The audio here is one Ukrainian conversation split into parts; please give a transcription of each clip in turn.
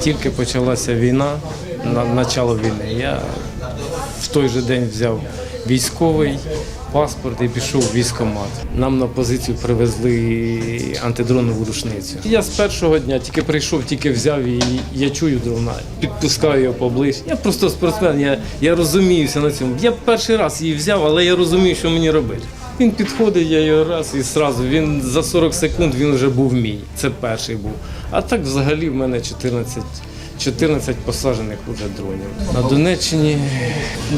тільки почалася війна, на начало війни, я в той же день взяв військовий паспорт і пішов в військкомат. Нам на позицію привезли антидронову рушницю. Я з першого дня тільки прийшов, тільки взяв і я чую дрона, підпускаю його поближче. Я просто спортсмен, я, я розуміюся на цьому. Я перший раз її взяв, але я розумію, що мені робити. Він підходить, я його раз і сразу. Він за 40 секунд він вже був мій. Це перший був. А так взагалі в мене 14, 14 посаджених уже дронів. На Донеччині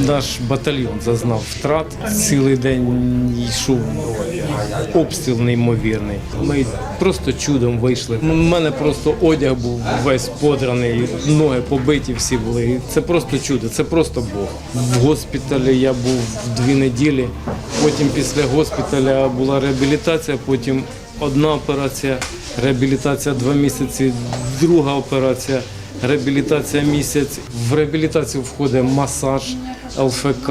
наш батальйон зазнав втрат. Цілий день йшов обстріл неймовірний. Ми просто чудом вийшли. У мене просто одяг був весь подраний, ноги побиті всі були. Це просто чудо, це просто Бог. В госпіталі я був дві неділі. Потім після госпіталя була реабілітація, потім одна операція, реабілітація два місяці, друга операція. Реабілітація місяць. В реабілітацію входить масаж, ЛФК,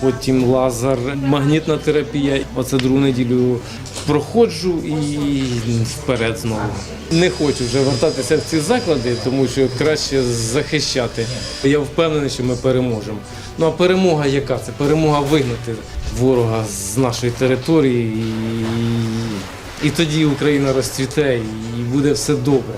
потім лазер, магнітна терапія. Оце другу неділю проходжу і вперед знову. Не хочу вже вертатися в ці заклади, тому що краще захищати. Я впевнений, що ми переможемо. Ну а перемога яка? Це перемога вигнати ворога з нашої території. І, і тоді Україна розцвіте і буде все добре.